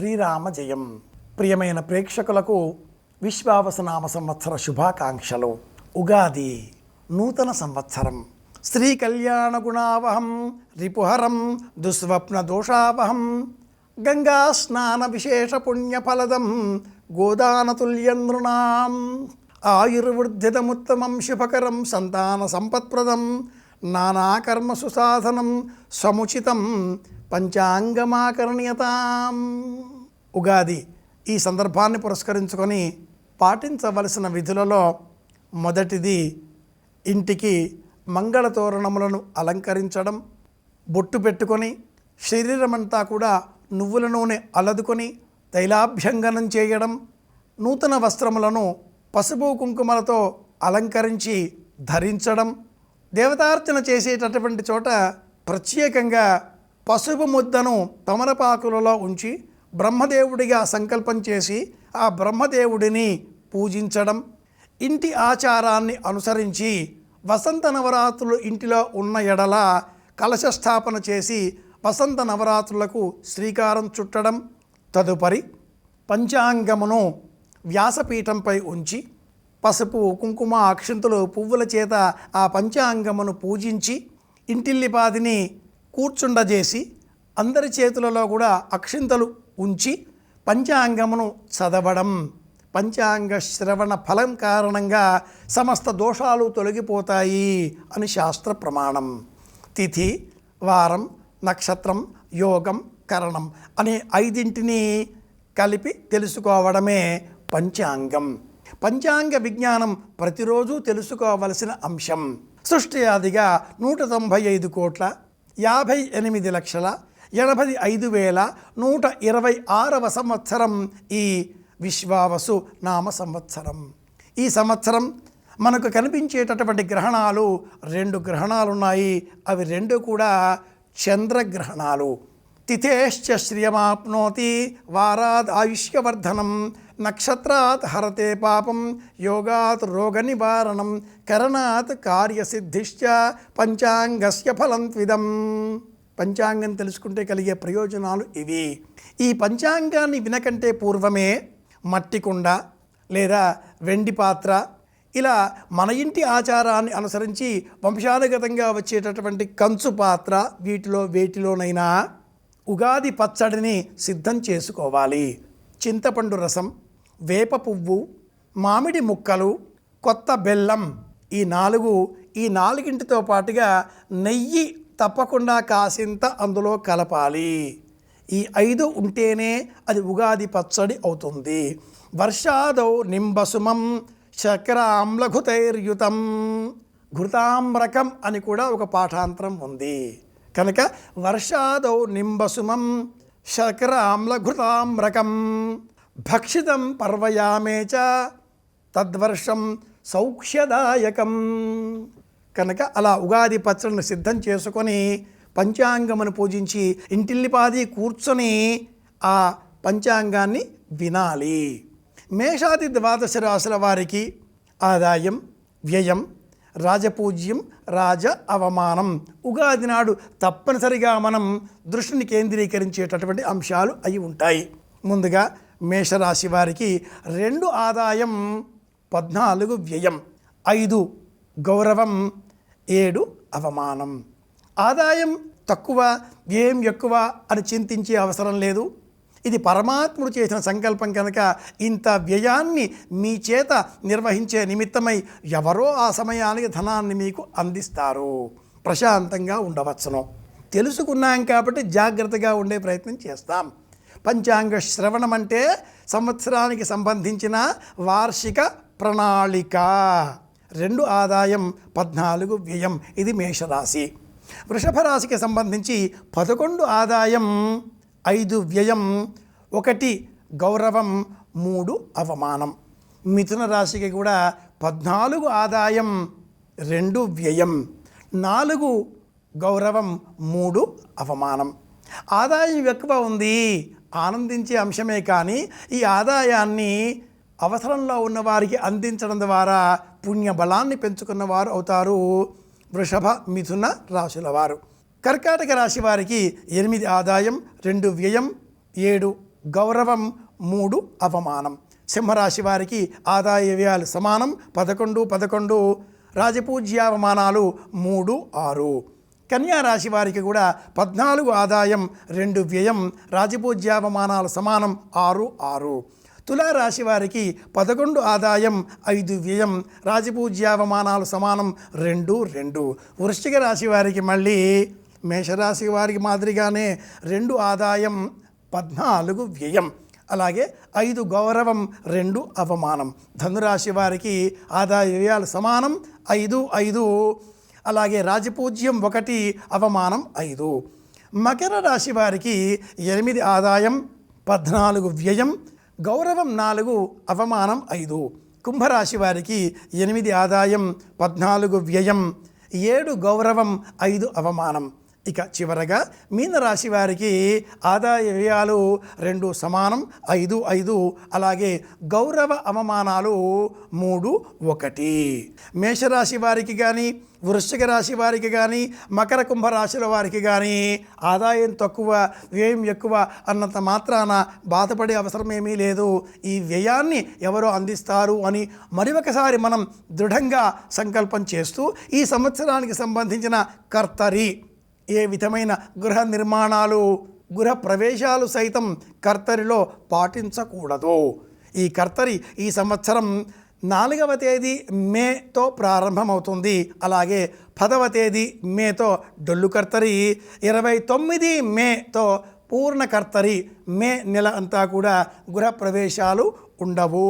శ్రీరామ జయం ప్రియమైన ప్రేక్షకులకు విశ్వావసనామ సంవత్సర శుభాకాంక్షలు. ఉగాది నూతన సంవత్సరం. శ్రీ కళ్యాణ గుణావహం రిపుహరం దుస్వప్న దోషావహం గంగా స్నాన విశేష పుణ్యఫలదం గోదానతుల్యం నృణాం ఆయుర్వృద్ధితముత్తమం శుభకరం సంతాన సంపత్ప్రదం నానాకర్మసు సాధనం సముచితం పంచాంగమాకరణీయతాం. ఉగాది ఈ సందర్భాన్ని పురస్కరించుకొని పాటించవలసిన విధులలో మొదటిది ఇంటికి మంగళ తోరణములను అలంకరించడం బొట్టు పెట్టుకొని శరీరమంతా కూడా నువ్వుల నూనె అలదుకొని తైలాభ్యంగనం చేయడం నూతన వస్త్రములను పసుపు కుంకుమలతో అలంకరించి ధరించడం దేవతార్చన చేసేటటువంటి చోట ప్రత్యేకంగా పసుపు ముద్దను తమరపాకులలో ఉంచి బ్రహ్మదేవుడిగా సంకల్పం చేసి ఆ బ్రహ్మదేవుడిని పూజించడం ఇంటి ఆచారాన్ని అనుసరించి వసంత నవరాత్రులు ఇంటిలో ఉన్న ఎడల కలశ స్థాపన చేసి వసంత నవరాత్రులకు శ్రీకారం చుట్టడం తదుపరి పంచాంగమును వ్యాసపీఠంపై ఉంచి పసుపు కుంకుమ అక్షంతులు పువ్వుల చేత ఆ పంచాంగమును పూజించి ఇంటిల్లిపాదిని కూర్చుండజేసి అందరి చేతులలో కూడా అక్షింతలు ఉంచి పంచాంగమును చదవడం. పంచాంగ శ్రవణ ఫలం కారణంగా సమస్త దోషాలు తొలగిపోతాయి అని శాస్త్ర ప్రమాణం. తిథి వారం నక్షత్రం యోగం కరణం అనే ఐదింటిని కలిపి తెలుసుకోవడమే పంచాంగం. పంచాంగ విజ్ఞానం ప్రతిరోజు తెలుసుకోవలసిన అంశం. సృష్టి ఆదిగా నూట తొంభై ఐదు కోట్ల యాభై ఎనిమిది లక్షల ఎనభై ఐదు వేల నూట ఇరవై ఆరవ సంవత్సరం ఈ విశ్వావసు నామ సంవత్సరం. ఈ సంవత్సరం మనకు కనిపించేటటువంటి గ్రహణాలు రెండు గ్రహణాలు ఉన్నాయి అవి రెండు కూడా చంద్రగ్రహణాలు. తిథేశ్చ శ్రియమాప్నోతి వారాద్ ఆయుష్యవర్ధనం నక్షత్రాత్ హరతే పాపం యోగాత్ రోగ నివారణం కరణాత్ కార్యసిద్ధిశ్చ పంచాంగస్య ఫలం త్విదం పంచాంగం తెలుసుకుంటే కలిగే ప్రయోజనాలు ఇవి. ఈ పంచాంగాన్ని వినకంటే పూర్వమే మట్టి కుండ లేదా వెండి పాత్ర ఇలా మన ఇంటి ఆచారాన్ని అనుసరించి వంశానుగతంగా వచ్చేటటువంటి కంచు పాత్ర వీటిలో వేటిలోనైనా ఉగాది పచ్చడిని సిద్ధం చేసుకోవాలి. చింతపండు రసం వేప పువ్వు మామిడి ముక్కలు కొత్త బెల్లం ఈ నాలుగు ఈ నాలుగింటితో పాటుగా నెయ్యి తప్పకుండా కాసింత అందులో కలపాలి. ఈ ఐదు ఉంటేనే అది ఉగాది పచ్చడి అవుతుంది. వర్షాదౌ నింబసుమం శర్కరామ్లఘుతైర్యుతం ఘృతామ్రకం అని కూడా ఒక పాఠాంతరం ఉంది. కనుక వర్షాదౌ నింబసుమం శర్కరామ్లఘృతామ్రకం భక్షితం పర్వయామే చ తద్వర్షం సౌఖ్యదాయకం. కనుక అలా ఉగాది పచ్చడిని సిద్ధం చేసుకొని పంచాంగమును పూజించి ఇంటిల్లిపాది కూర్చొని ఆ పంచాంగాన్ని వినాలి. మేషాది ద్వాదశ రాశుల వారికి ఆదాయం వ్యయం రాజపూజ్యం రాజ అవమానం ఉగాది నాడు తప్పనిసరిగా మనం దృష్టిని కేంద్రీకరించేటటువంటి అంశాలు అయి ఉంటాయి. ముందుగా మేషరాశి వారికి రెండు ఆదాయం పద్నాలుగు వ్యయం ఐదు గౌరవం ఏడు అవమానం. ఆదాయం తక్కువ వ్యయం ఎక్కువ అని చింతించే అవసరం లేదు. ఇది పరమాత్ముడు చేసిన సంకల్పం కనుక ఇంత వ్యయాన్ని మీ చేత నిర్వహించే నిమిత్తమై ఎవరో ఆ సమయానికి ధనాన్ని మీకు అందిస్తారు. ప్రశాంతంగా ఉండవచ్చును. తెలుసుకున్నాం కాబట్టి జాగ్రత్తగా ఉండే ప్రయత్నం చేస్తాం. పంచాంగ శ్రవణం అంటే సంవత్సరానికి సంబంధించిన వార్షిక ప్రణాళిక. రెండు ఆదాయం పద్నాలుగు వ్యయం. ఇది మేషరాశి. వృషభ రాశికి సంబంధించి పదకొండు ఆదాయం ఐదు వ్యయం. ఒకటి గౌరవం మూడు అవమానం. మిథున రాశికి కూడా పద్నాలుగు ఆదాయం రెండు వ్యయం. నాలుగు గౌరవం మూడు అవమానం. ఆదాయం ఎక్కువ ఉంది. ఆనందించే అంశమే కానీ ఈ ఆదాయాన్ని అవసరంలో ఉన్నవారికి అందించడం ద్వారా పుణ్య బలాన్ని అవుతారు వృషభ మిథున రాశుల వారు. కర్కాటక రాశి వారికి ఎనిమిది ఆదాయం రెండు వ్యయం ఏడు గౌరవం మూడు అవమానం. సింహరాశి వారికి ఆదాయ వ్యయాలు సమానం పదకొండు పదకొండు రాజపూజ్యావమానాలు మూడు ఆరు. కన్యా రాశి వారికి కూడా పద్నాలుగు ఆదాయం రెండు వ్యయం రాజపూజ్యావమానాలు సమానం ఆరు ఆరు. తులారాశి వారికి పదకొండు ఆదాయం ఐదు వ్యయం రాజపూజ్యావమానాలు సమానం రెండు రెండు. వృశ్చిక రాశి వారికి మళ్ళీ మేషరాశి వారికి మాదిరిగానే రెండు ఆదాయం పద్నాలుగు వ్యయం. అలాగే ఐదు గౌరవం రెండు అవమానం. ధనురాశి వారికి ఆదాయ వ్యయాలు సమానం ఐదు ఐదు. అలాగే రాజపూజ్యం ఒకటి అవమానం ఐదు. మకర రాశి వారికి ఎనిమిది ఆదాయం పద్నాలుగు వ్యయం గౌరవం నాలుగు అవమానం ఐదు. కుంభరాశి వారికి ఎనిమిది ఆదాయం పద్నాలుగు వ్యయం ఏడు గౌరవం ఐదు అవమానం. ఇక చివరగా మీనరాశి వారికి ఆదాయ వ్యయాలు రెండు సమానం ఐదు ఐదు అలాగే గౌరవ అవమానాలు మూడు ఒకటి. మేషరాశి వారికి కానీ వృశ్చిక రాశి వారికి కానీ మకర కుంభ రాశుల వారికి కానీ ఆదాయం తక్కువ వ్యయం ఎక్కువ అన్నంత మాత్రాన బాధపడే అవసరం ఏమీ లేదు. ఈ వ్యయాన్ని ఎవరో అందిస్తారు అని మరి ఒకసారి మనం దృఢంగా సంకల్పం చేస్తూ ఈ సంవత్సరానికి సంబంధించిన కర్తరి ఏ విధమైన గృహ నిర్మాణాలు గృహ ప్రవేశాలు సైతం కర్తరిలో పాటించకూడదు. ఈ కర్తరి ఈ సంవత్సరం నాలుగవ తేదీ మేతో ప్రారంభమవుతుంది. అలాగే పదవ తేదీ మేతో డొల్లు కర్తరి ఇరవై తొమ్మిది మేతో పూర్ణ కర్తరి మే నెల అంతా కూడా గృహ ప్రవేశాలు ఉండవు.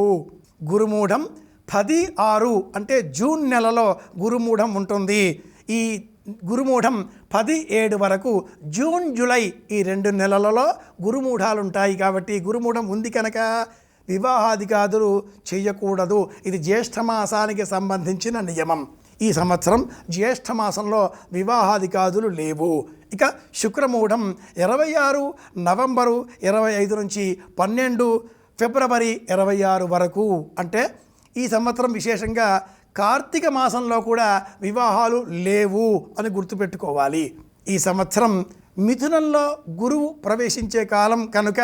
గురుమూఢం పది ఆరు అంటే జూన్ నెలలో గురుమూఢం ఉంటుంది. ఈ గురుమూఢం పది ఏడు వరకు జూన్ జూలై ఈ రెండు నెలలలో గురుమూఢాలు ఉంటాయి కాబట్టి గురుమూఢం ఉంది కనుక వివాహాదికాదులు చేయకూడదు ఇది జ్యేష్ఠమాసానికి సంబంధించిన నియమం. ఈ సంవత్సరం జ్యేష్ఠమాసంలో వివాహాదికాదులు లేవు. ఇక శుక్రమూఢం ఇరవై ఆరు నవంబరు ఇరవై ఐదు నుంచి పన్నెండు ఫిబ్రవరి ఇరవై ఆరు వరకు. అంటే ఈ సంవత్సరం విశేషంగా కార్తీక మాసంలో కూడా వివాహాలు లేవు అని గుర్తుపెట్టుకోవాలి. ఈ సంవత్సరం మిథునంలో గురువు ప్రవేశించే కాలం కనుక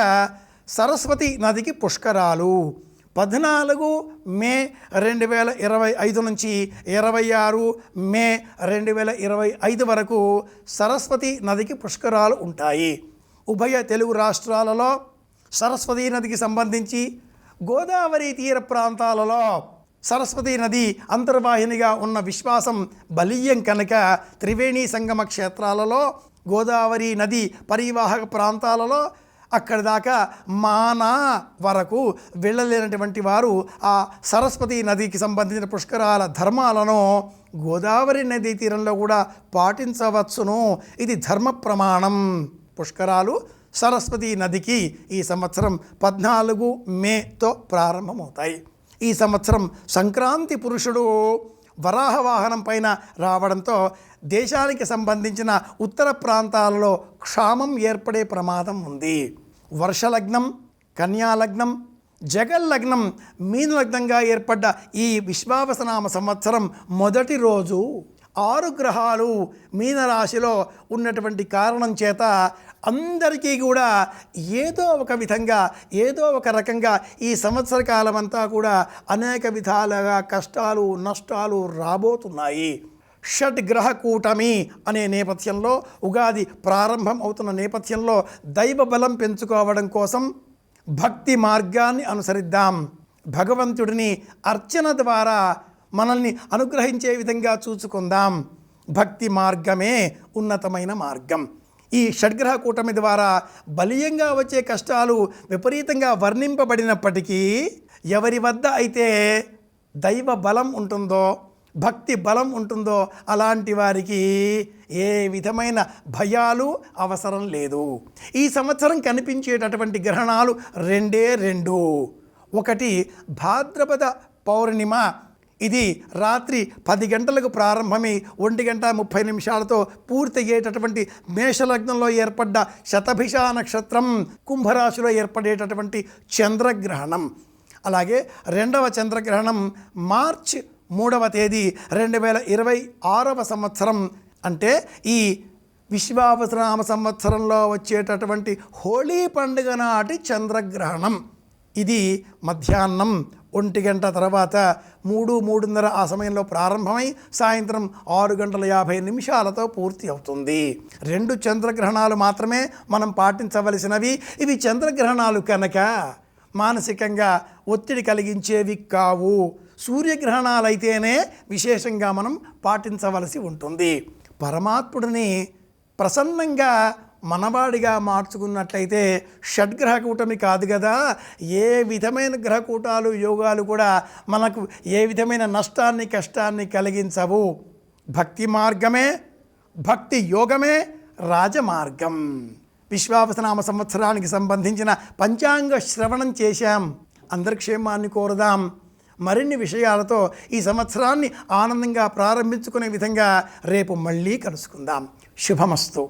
సరస్వతి నదికి పుష్కరాలు. పద్నాలుగు మే రెండు వేల ఇరవై ఐదు నుంచి ఇరవై ఆరు మే రెండు వేల ఇరవై ఐదు వరకు సరస్వతి నదికి పుష్కరాలు ఉంటాయి. ఉభయ తెలుగు రాష్ట్రాలలో సరస్వతీ నదికి సంబంధించి గోదావరి తీర ప్రాంతాలలో సరస్వతీ నది అంతర్వాహినిగా ఉన్న విశ్వాసం బలీయం కనుక త్రివేణి సంగమ క్షేత్రాలలో గోదావరి నది పరివాహక ప్రాంతాలలో అక్కడి దాకా మానా వరకు వెళ్ళలేనటువంటి వారు ఆ సరస్వతి నదికి సంబంధించిన పుష్కరాల ధర్మాలను గోదావరి నదీ తీరంలో కూడా పాటించవచ్చును. ఇది ధర్మ ప్రమాణం. పుష్కరాలు సరస్వతి నదికి ఈ సంవత్సరం పద్నాలుగు మేతో ప్రారంభమవుతాయి. ఈ సంవత్సరం సంక్రాంతి పురుషుడు వరాహ వాహనం పైన రావడంతో దేశానికి సంబంధించిన ఉత్తర ప్రాంతాలలో క్షామం ఏర్పడే ప్రమాదం ఉంది. వర్షలగ్నం కన్యాలగ్నం జగల్లగ్నం మీన లగ్నంగా ఏర్పడ్డ ఈ విశ్వావసనామ సంవత్సరం మొదటి రోజు. ఆరు గ్రహాలు మీనరాశిలో ఉన్నటువంటి కారణం చేత అందరికీ కూడా ఏదో ఒక విధంగా ఏదో ఒక రకంగా ఈ సంవత్సర కాలం అంతా కూడా అనేక విధాలుగా కష్టాలు నష్టాలు రాబోతున్నాయి. షడ్ గ్రహ కూటమి అనే నేపథ్యంలో ఉగాది ప్రారంభం అవుతున్న నేపథ్యంలో దైవ బలం పెంచుకోవడం కోసం భక్తి మార్గాన్ని అనుసరిద్దాం. భగవంతుడిని అర్చన ద్వారా మనల్ని అనుగ్రహించే విధంగా చూసుకుందాం. భక్తి మార్గమే ఉన్నతమైన మార్గం. ఈ షడ్గ్రహ కూటమి ద్వారా బలీయంగా వచ్చే కష్టాలు విపరీతంగా వర్ణింపబడినప్పటికీ ఎవరి వద్ద అయితే దైవ బలం ఉంటుందో భక్తి బలం ఉంటుందో అలాంటి వారికి ఏ విధమైన భయాలు అవసరం లేదు. ఈ సంవత్సరం కనిపించేటటువంటి గ్రహణాలు రెండే రెండు. ఒకటి భాద్రపద పౌర్ణిమ ఇది రాత్రి పది గంటలకు ప్రారంభమై ఒంటి గంట ముప్పై నిమిషాలతో పూర్తయ్యేటటువంటి మేషలగ్నంలో ఏర్పడ్డ శతభిష నక్షత్రం కుంభరాశిలో ఏర్పడేటటువంటి చంద్రగ్రహణం. అలాగే రెండవ చంద్రగ్రహణం మార్చ్ మూడవ తేదీ రెండు వేల ఇరవై ఆరవ సంవత్సరం. అంటే ఈ విశ్వావసనామ సంవత్సరంలో వచ్చేటటువంటి హోళీ పండుగ నాటి చంద్రగ్రహణం. ఇది మధ్యాహ్నం ఒంటి గంట తర్వాత మూడు మూడున్నర ఆ సమయంలో ప్రారంభమై సాయంత్రం ఆరు గంటల యాభై నిమిషాలతో పూర్తి అవుతుంది. రెండు చంద్రగ్రహణాలు మాత్రమే మనం పాటించవలసినవి. ఇవి చంద్రగ్రహణాలు కనుక మానసికంగా ఒత్తిడి కలిగించేవి కావు. సూర్యగ్రహణాలైతేనే విశేషంగా మనం పాటించవలసి ఉంటుంది. పరమాత్ముడిని ప్రసన్నంగా మనవాడిగా మార్చుకున్నట్లయితే షడ్గ్రహ కూటమి కాదు కదా. ఏ విధమైన గ్రహకూటాలు యోగాలు కూడా మనకు ఏ విధమైన నష్టాన్ని కష్టాన్ని కలిగించవు. భక్తి మార్గమే భక్తి యోగమే రాజమార్గం. విశ్వావసనామ సంవత్సరానికి సంబంధించిన పంచాంగ శ్రవణం చేశాం. అందరి క్షేమాన్ని కోరుదాం. మరిన్ని విషయాలతో ఈ సంవత్సరాన్ని ఆనందంగా ప్రారంభించుకునే విధంగా రేపు మళ్ళీ కలుసుకుందాం. శుభమస్తు.